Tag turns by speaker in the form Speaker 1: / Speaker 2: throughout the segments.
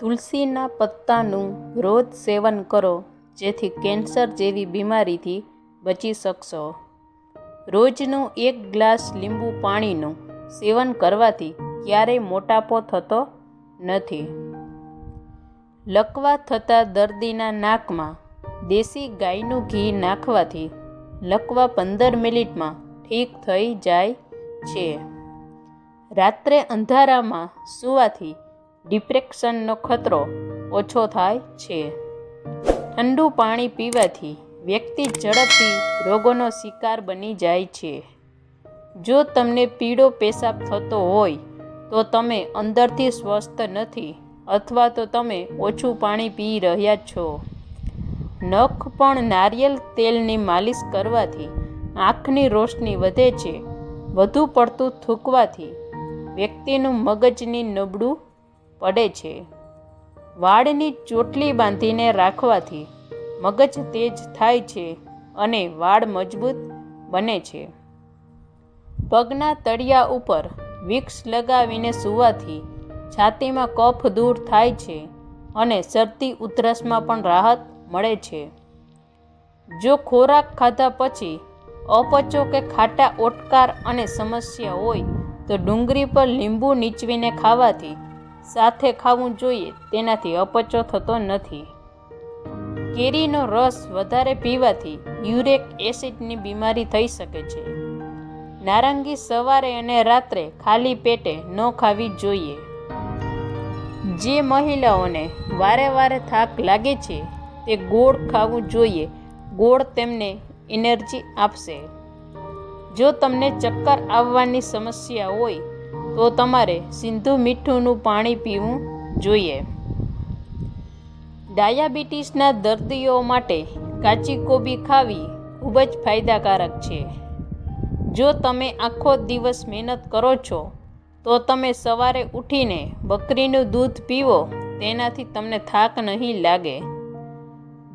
Speaker 1: તુલસીના પત્તાનું રોજ સેવન કરો, જેથી કેન્સર જેવી બીમારીથી બચી શકશો. રોજનું એક ગ્લાસ લીંબુ પાણીનું સેવન કરવાથી ક્યારેય મોટાપો થતો નથી. લકવા થતા દર્દીના નાકમાં દેશી ગાયનું ઘી નાખવાથી લકવા પંદર મિનિટમાં ઠીક થઈ જાય છે. રાત્રે અંધારામાં સૂવાથી ડિપ્રેશનનો ખતરો ઓછો થાય છે. ઠંડુ પાણી પીવાથી વ્યક્તિ ઝડપથી રોગોનો શિકાર બની જાય છે. જો તમને પીળો પેશાબ થતો હોય, તો તમે અંદરથી સ્વસ્થ નથી અથવા તો તમે ઓછું પાણી પી રહ્યા છો. નખ પણ નારિયેલ તેલની માલિશ કરવાથી આંખની રોશની વધે છે. વધુ પડતું થૂકવાથી વ્યક્તિનું મગજની નબળું પડે છે. વાળની ચોટલી બાંધીને રાખવાથી મગજ તેજ થાય છે અને વાળ મજબૂત બને છે. પગના તળિયા ઉપર વિક્સ લગાવીને સૂવાથી છાતીમાં કફ દૂર થાય છે અને શરતી ઉધરસમાં પણ રાહત મળે છે. જો ખોરાક ખાધા પછી અપચો કે ખાટા ઓટકાર અને સમસ્યા હોય તો ડુંગળી પર લીંબુ નીચવીને ખાવાથી સાથે ખાવું જોઈએ, તેનાથી અપચો થતો નથી. કેરીનો રસ વધારે પીવાથી યુરેક એસિડની બીમારી થઈ શકે છે. નારંગી સવારે અને રાત્રે ખાલી પેટે ન ખાવી જોઈએ. જે મહિલાઓને વારે વારે થાક લાગે છે, તે ગોળ ખાવું જોઈએ. ગોળ તેમને એનર્જી આપશે. જો તમને ચક્કર આવવાની સમસ્યા હોય તો તમારે સિંધુ મીઠુંનું પાણી પીવું જોઈએ. ડાયાબિટીસના દર્દીઓ માટે કાચી કોબી ખાવી ખૂબ જ ફાયદાકારક છે. જો તમે આખો દિવસ મહેનત કરો છો, તો તમે સવારે ઉઠીને બકરીનું દૂધ પીવો, તેનાથી તમને થાક નહીં લાગે.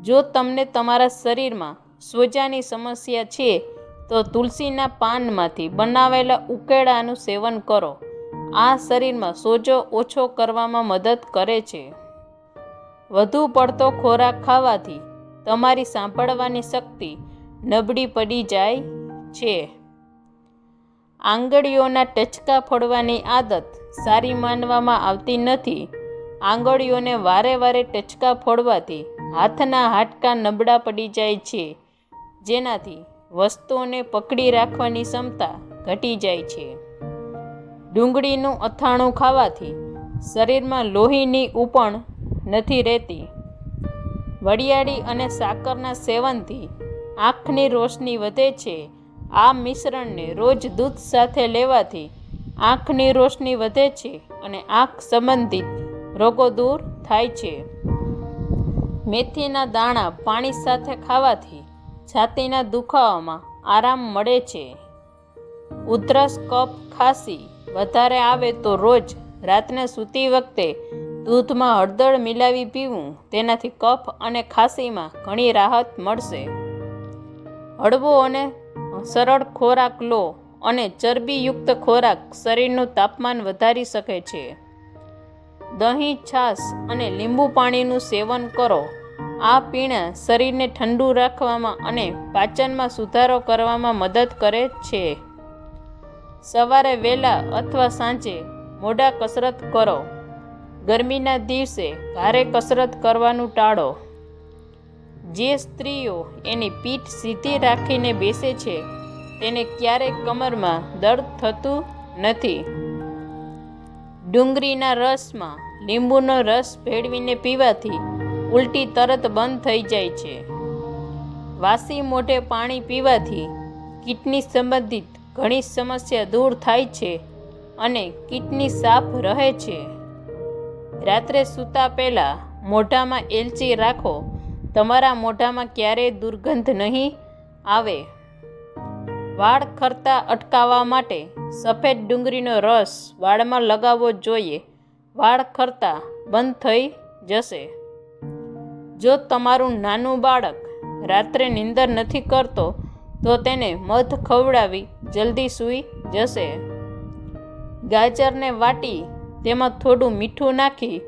Speaker 1: જો તમને તમારા શરીરમાં સોજાની સમસ્યા છે તો તુલસીના પાનમાંથી બનાવેલા ઉકેળાનું સેવન કરો. આ શરીરમાં સોજો ઓછો કરવામાં મદદ કરે છે. વધુ પડતો ખોરાક ખાવાથી તમારી સાંભળવાની શક્તિ નબળી પડી જાય છે. આંગળીઓના ટચકા ફોડવાની આદત સારી માનવામાં આવતી નથી. આંગળીઓને વારે વારે ટચકા ફોડવાથી હાથના હાડકા નબળા પડી જાય છે. જેનાથી વસ્તુઓને પકડી રાખવાની ક્ષમતા ઘટી જાય છે. ડુંગળીનું અથાણું ખાવાથી શરીરમાં લોહીની ઉપણ નથી રહેતી. વડિયાળી અને સાકરના સેવનથી આંખની રોશની વધે છે. આ મિશ્રણને રોજ દૂધ સાથે લેવાથી આંખની રોશની વધે છે અને આંખ સંબંધિત રોગો દૂર થાય છે. મેથીના દાણા પાણી સાથે ખાવાથી છાતીના દુખાવામાં આરામ મળે છે. ઉધરસ, કફ, ખાંસી વધારે આવે તો રોજ રાતને સૂતી વખતે દૂધમાં હળદર મિલાવી પીવું, તેનાથી કફ અને ખાંસીમાં ઘણી રાહત મળશે. હળવો અને સરળ ખોરાક લો અને ચરબીયુક્ત ખોરાક શરીરનું તાપમાન વધારી શકે છે. દહીં, છાશ અને લીંબુ પાણીનું સેવન કરો. આ પીણા શરીરને ઠંડુ રાખવામાં અને પાચનમાં સુધારો કરવામાં મદદ કરે છે. સવારે વહેલા અથવા સાંજે મોડા કસરત કરો. ગરમીના દિવસે ભારે કસરત કરવાનું ટાળો. જે સ્ત્રીઓ એની પીઠ સીધી રાખીને બેસે છે, તેને ક્યારેય કમરમાં દર્દ થતું નથી. ડુંગળીના રસમાં લીંબુનો રસ ભેળવીને પીવાથી ઉલટી તરત બંધ થઈ જાય છે. વાસી મોઢે પાણી પીવાથી કિડની સંબંધિત ઘણી સમસ્યા દૂર થાય છે અને કિડની સાફ રહે છે. રાત્રે સૂતા પહેલાં મોઢામાં એલચી રાખો. તમારા મોઢામાં ક્યારેય દુર્ગંધ નહીં આવે. વાળ ખરતા અટકાવવા માટે સફેદ ડુંગળીનો રસ વાળમાં લગાવવો જોઈએ. વાળ ખરતા બંધ થઈ જશે. જો તમારું નાનું બાળક રાત્રે નીંદર નથી કરતો, તો તેને મધ ખવડાવી જલ્દી સૂઈ જશે. ગાજરને વાટી તેમાં થોડું મીઠું નાખી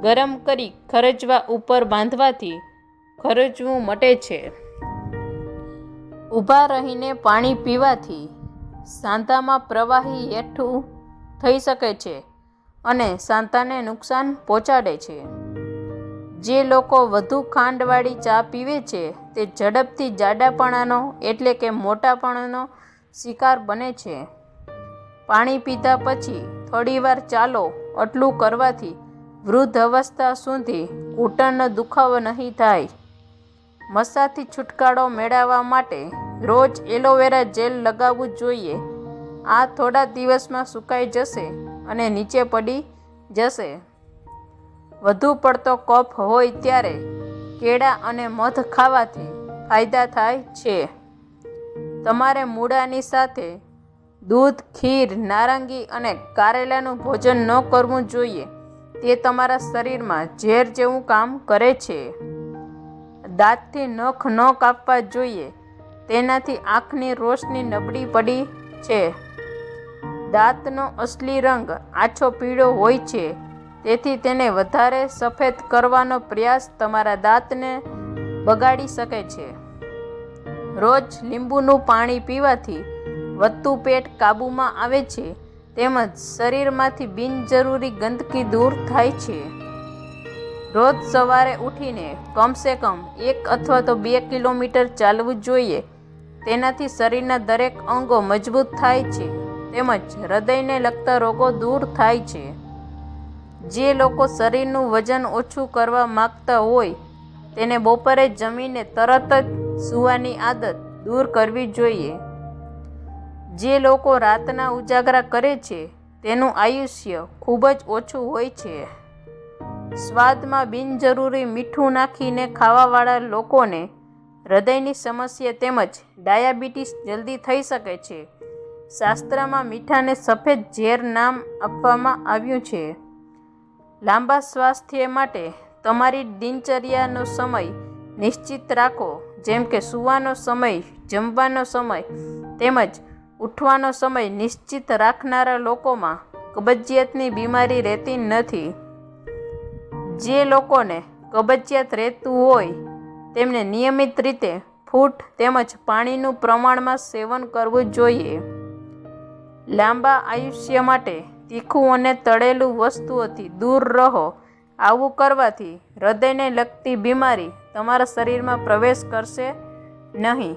Speaker 1: ગરમ કરી ખરજવા ઉપર બાંધવાથી ખરજવું મટે છે. ઊભા રહીને પાણી પીવાથી સાંધામાં પ્રવાહી હેઠું થઈ શકે છે અને સાંધાને નુકસાન પહોંચાડે છે. જે લોકો વધુ ખાંડવાળી ચા પીવે છે, તે ઝડપથી જાડાપણાનો એટલે કે મોટાપણાનો શિકાર બને છે. પાણી પીધા પછી થોડીવાર ચાલો, આટલું કરવાથી વૃદ્ધ અવસ્થા સુધી ઘૂંટણનો દુખાવો નહીં થાય. મસાથી છુટકારો મેળવવા માટે રોજ એલોવેરા જેલ લગાવવું જોઈએ. આ થોડા દિવસમાં સુકાઈ જશે અને નીચે પડી જશે. વધુ પડતો કફ હોય ત્યારે કેળા અને મધ ખાવાથી ફાયદા થાય છે. તમારે મૂળાની સાથે દૂધ, ખીર, નારંગી અને કારેલાનું ભોજન ન કરવું જોઈએ. તે તમારા શરીરમાં ઝેર જેવું કામ કરે છે. દાંતથી નખ ન કાપવા જોઈએ. તેનાથી આંખની રોશની નબળી પડી છે. દાંતનો અસલી રંગ આછો પીળો હોય છે. તેથી તેને વધારે સફેદ કરવાનો પ્રયાસ તમારા દાંતને બગાડી શકે છે. રોજ લીંબુનું પાણી પીવાથી વધતું પેટ કાબૂમાં આવે છે, તેમજ શરીરમાંથી બિનજરૂરી ગંદકી દૂર થાય છે. રોજ સવારે ઉઠીને કમસે કમ એક અથવા તો બે કિલોમીટર ચાલવું જોઈએ, તેનાથી શરીરના દરેક અંગો મજબૂત થાય છે, તેમજ હૃદયને લગતા રોગો દૂર થાય છે. જે લોકો શરીરનું વજન ઓછું કરવા માગતા હોય, તેને બપોરે જમીને તરત જ સૂવાની આદત દૂર કરવી જોઈએ. જે લોકો રાતના ઉજાગરા કરે છે, તેનું આયુષ્ય ખૂબ જ ઓછું હોય છે. સ્વાદમાં બિનજરૂરી મીઠું નાખીને ખાવાવાળા લોકોને હૃદયની સમસ્યા તેમજ ડાયાબિટીસ જલ્દી થઈ શકે છે. શાસ્ત્રમાં મીઠાને સફેદ ઝેર નામ આપવામાં આવ્યું છે. લાંબા સ્વાસ્થ્ય માટે તમારી દિનચર્યાનો સમય નિશ્ચિત રાખો. જેમ કે સૂવાનો સમય, જમવાનો સમય તેમજ ઉઠવાનો સમય નિશ્ચિત રાખનારા લોકોમાં કબજિયાતની બીમારી રહેતી નથી. જે લોકોને કબજિયાત રહેતું હોય તેમને નિયમિત રીતે ફૂટ તેમજ પાણીનું પ્રમાણમાં સેવન કરવું જોઈએ. લાંબા આયુષ્ય માટે તીખું અને તળેલું વસ્તુઓથી દૂર રહો. આવું કરવાથી હૃદયને લગતી બીમારી તમારા શરીરમાં પ્રવેશ કરશે નહીં.